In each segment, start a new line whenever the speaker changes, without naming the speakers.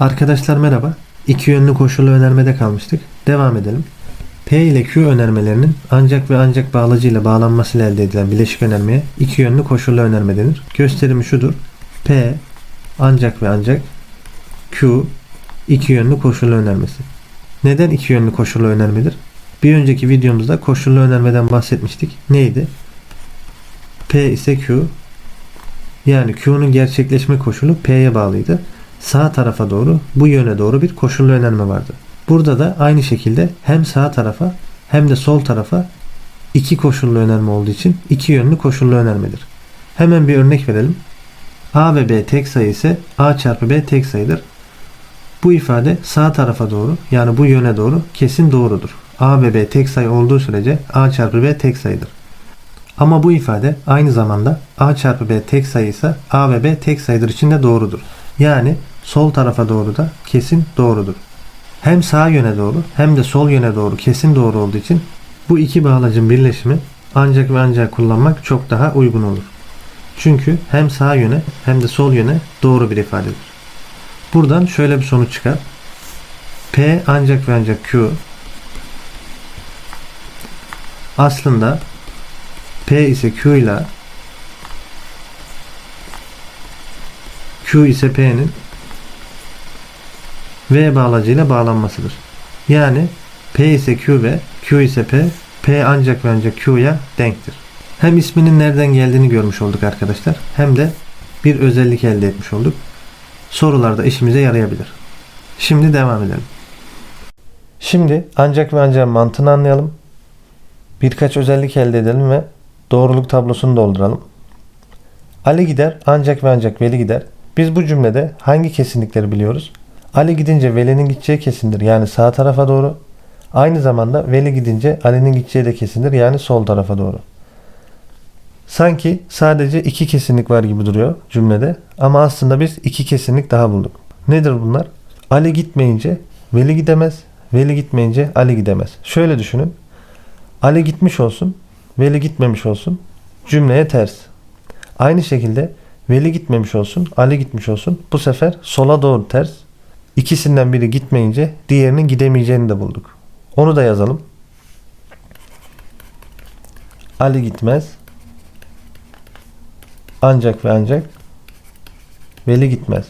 Arkadaşlar merhaba. İki yönlü koşullu önermede kalmıştık. Devam edelim. P ile Q önermelerinin ancak ve ancak bağlacı ile bağlanmasıyla elde edilen bileşik önermeye iki yönlü koşullu önerme denir. Gösterimi şudur. P ancak ve ancak Q iki yönlü koşullu önermesi. Neden iki yönlü koşullu önermedir? Bir önceki videomuzda koşullu önermeden bahsetmiştik. Neydi? P ise Q yani Q'nun gerçekleşme koşulu P'ye bağlıydı. Sağ tarafa doğru bu yöne doğru bir koşullu önerme vardı. Burada da aynı şekilde hem sağ tarafa hem de sol tarafa iki koşullu önerme olduğu için iki yönlü koşullu önermedir. Hemen bir örnek verelim. A ve B tek sayı ise A çarpı B tek sayıdır. Bu ifade sağ tarafa doğru yani bu yöne doğru kesin doğrudur. A ve B tek sayı olduğu sürece A çarpı B tek sayıdır. Ama bu ifade aynı zamanda A çarpı B tek sayı ise A ve B tek sayıdır için de doğrudur. Yani sol tarafa doğru da kesin doğrudur. Hem sağ yöne doğru hem de sol yöne doğru kesin doğru olduğu için bu iki bağlacın birleşimi ancak ve ancak kullanmak çok daha uygun olur. Çünkü hem sağ yöne hem de sol yöne doğru bir ifadedir. Buradan şöyle bir sonuç çıkar. P ancak ve ancak Q aslında P ise Q ile Q ise P'nin V bağlacıyla bağlanmasıdır. Yani P ise Q ve Q ise P, P ancak ve ancak Q'ya denktir. Hem isminin nereden geldiğini görmüş olduk arkadaşlar hem de bir özellik elde etmiş olduk. Sorularda işimize yarayabilir. Şimdi devam edelim. Şimdi ancak ve ancak mantığını anlayalım. Birkaç özellik elde edelim ve doğruluk tablosunu dolduralım. Ali gider ancak ve ancak Veli gider. Biz bu cümlede hangi kesinlikleri biliyoruz? Ali gidince Veli'nin gideceği kesindir yani sağ tarafa doğru. Aynı zamanda Veli gidince Ali'nin gideceği de kesindir yani sol tarafa doğru. Sanki sadece iki kesinlik var gibi duruyor cümlede ama aslında biz iki kesinlik daha bulduk. Nedir bunlar? Ali gitmeyince Veli gidemez, Veli gitmeyince Ali gidemez. Şöyle düşünün. Ali gitmiş olsun, Veli gitmemiş olsun. Cümleye ters. Aynı şekilde Veli gitmemiş olsun, Ali gitmiş olsun. Bu sefer sola doğru ters. İkisinden biri gitmeyince diğerinin gidemeyeceğini de bulduk. Onu da yazalım. Ali gitmez. Ancak ve ancak Veli gitmez.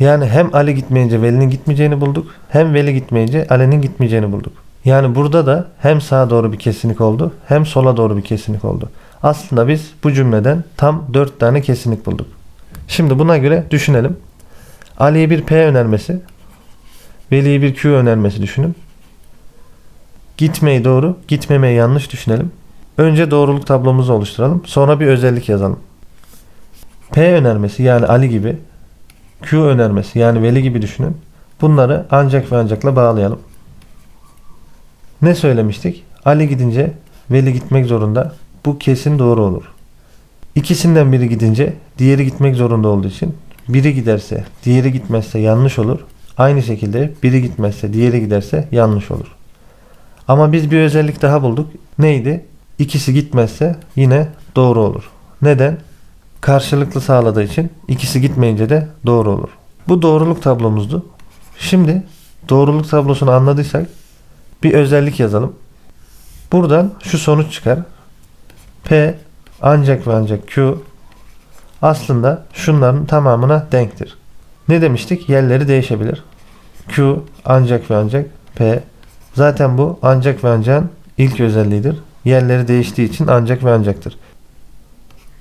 Yani hem Ali gitmeyince Veli'nin gitmeyeceğini bulduk. Hem Veli gitmeyince Ali'nin gitmeyeceğini bulduk. Yani burada da hem sağa doğru bir kesinlik oldu hem sola doğru bir kesinlik oldu. Aslında biz bu cümleden tam 4 tane kesinlik bulduk. Şimdi buna göre düşünelim. Ali'ye bir P önermesi, Veli'ye bir Q önermesi düşünün. Gitmeyi doğru, gitmemeyi yanlış düşünelim. Önce doğruluk tablomuzu oluşturalım. Sonra bir özellik yazalım. P önermesi yani Ali gibi, Q önermesi yani Veli gibi düşünün. Bunları ancak ve ancakla bağlayalım. Ne söylemiştik? Ali gidince Veli gitmek zorunda. Bu kesin doğru olur. İkisinden biri gidince diğeri gitmek zorunda olduğu için biri giderse diğeri gitmezse yanlış olur. Aynı şekilde biri gitmezse diğeri giderse yanlış olur. Ama biz bir özellik daha bulduk. Neydi? İkisi gitmezse yine doğru olur. Neden? Karşılıklı sağladığı için ikisi gitmeyince de doğru olur. Bu doğruluk tablomuzdu. Şimdi doğruluk tablosunu anladıysak bir özellik yazalım. Buradan şu sonuç çıkar. P ancak ve ancak Q aslında şunların tamamına denktir. Ne demiştik? Yerleri değişebilir. Q ancak ve ancak P. Zaten bu ancak ve ancak ilk özelliğidir. Yerleri değiştiği için ancak ve ancaktır.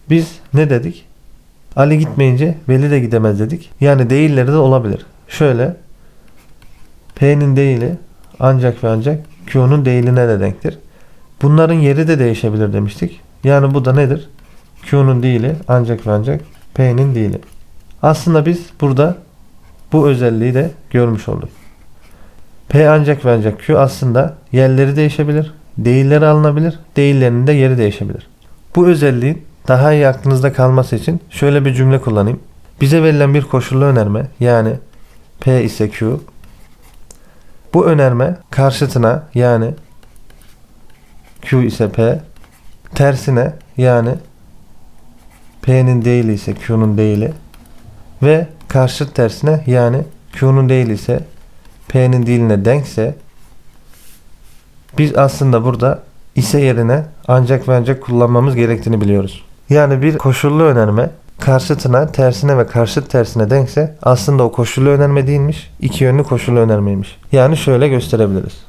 Biz ne dedik? Ali gitmeyince Veli de gidemez dedik. Yani değilleri de olabilir. Şöyle P'nin değili ancak ve ancak Q'nun değiline de denktir. Bunların yeri de değişebilir demiştik. Yani bu da nedir? Q'nun değili ancak ve ancak P'nin değili. Aslında biz burada bu özelliği de görmüş olduk. P ancak ve ancak Q aslında yerleri değişebilir, değilleri alınabilir, değillerinin de yeri değişebilir. Bu özelliğin daha iyi aklınızda kalması için şöyle bir cümle kullanayım. Bize verilen bir koşullu önerme yani P ise Q. Bu önerme karşıtına yani Q ise P tersine yani P'nin değili ise Q'nun değili ve karşıt tersine yani Q'nun değil ise P'nin değiline denkse biz aslında burada ise yerine ancak ve ancak kullanmamız gerektiğini biliyoruz. Yani bir koşullu önerme karşıtına, tersine ve karşıt tersine denkse aslında o koşullu önerme değilmiş, iki yönlü koşullu önermeymiş. Yani şöyle gösterebiliriz.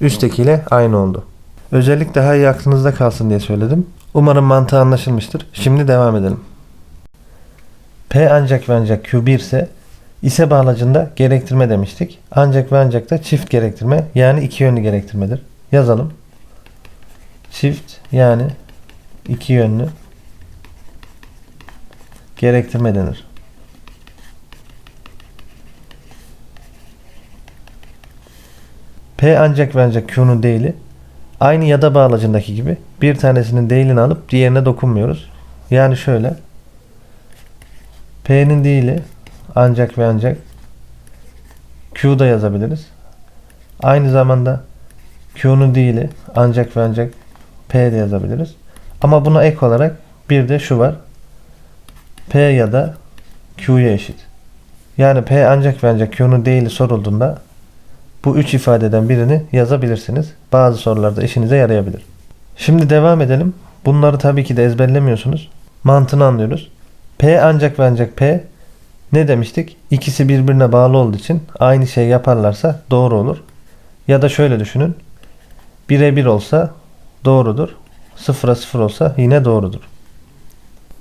Üsttekiyle aynı oldu. Özellik daha iyi aklınızda kalsın diye söyledim. Umarım mantığı anlaşılmıştır. Şimdi devam edelim. P ancak ve ancak Q1 ise ise bağlacında gerektirme demiştik. Ancak ve ancak da çift gerektirme yani iki yönlü gerektirmedir. Yazalım. Çift yani iki yönlü gerektirme denir. P ancak ve ancak Q'nun değili aynı ya da bağlacındaki gibi bir tanesinin değilini alıp diğerine dokunmuyoruz. Yani şöyle P'nin değili ancak ve ancak Q'da yazabiliriz. Aynı zamanda Q'nun değili ancak ve ancak P'de yazabiliriz. Ama buna ek olarak bir de şu var. P ya da Q'ya eşit. Yani P ancak ve ancak Q'nun değili sorulduğunda bu üç ifadeden birini yazabilirsiniz. Bazı sorularda işinize yarayabilir. Şimdi devam edelim. Bunları tabii ki de ezberlemiyorsunuz. Mantığını anlıyoruz. P ancak ve ancak P ne demiştik? İkisi birbirine bağlı olduğu için aynı şey yaparlarsa doğru olur. Ya da şöyle düşünün. 1'e 1 olsa doğrudur. 0'a 0 olsa yine doğrudur.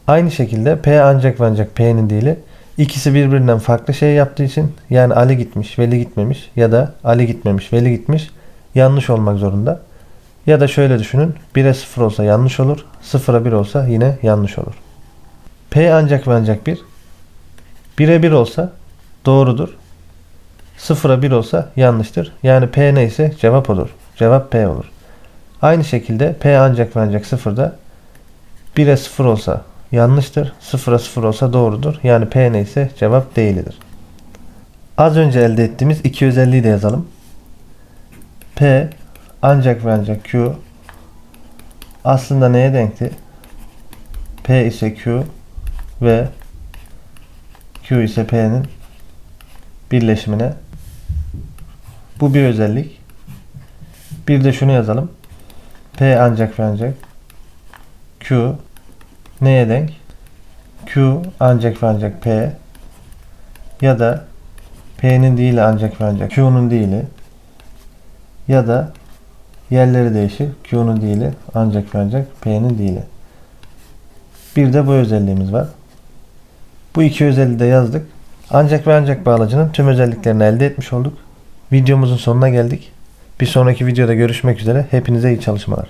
Aynı şekilde P ancak ve ancak P'nin değili ikisi birbirinden farklı şey yaptığı için yani Ali gitmiş, Veli gitmemiş ya da Ali gitmemiş, Veli gitmiş yanlış olmak zorunda. Ya da şöyle düşünün. 1'e 0 olsa yanlış olur. 0'a 1 olsa yine yanlış olur. P ancak ve ancak 1 1'e 1 olsa doğrudur. 0'a 1 olsa yanlıştır. Yani P neyse cevap odur. Cevap P olur. Aynı şekilde P ancak ve ancak 0'da 1'e 0 olsa yanlıştır. 0'a 0 olsa doğrudur. Yani P neyse cevap değildir. Az önce elde ettiğimiz iki özelliği de yazalım. P ancak ve ancak Q aslında neye denkti? P ise Q ve Q ise P'nin birleşimine. Bu bir özellik. Bir de şunu yazalım. P ancak ve ancak Q neye denk? Q ancak ve ancak P ya da P'nin değili ancak ve ancak Q'nun değili ya da yerleri değişir. Q'nun değili ancak ve ancak P'nin değili. Bir de bu özelliğimiz var. Bu iki özelliği de yazdık. Ancak ve ancak bağlacının tüm özelliklerini elde etmiş olduk. Videomuzun sonuna geldik. Bir sonraki videoda görüşmek üzere. Hepinize iyi çalışmalar.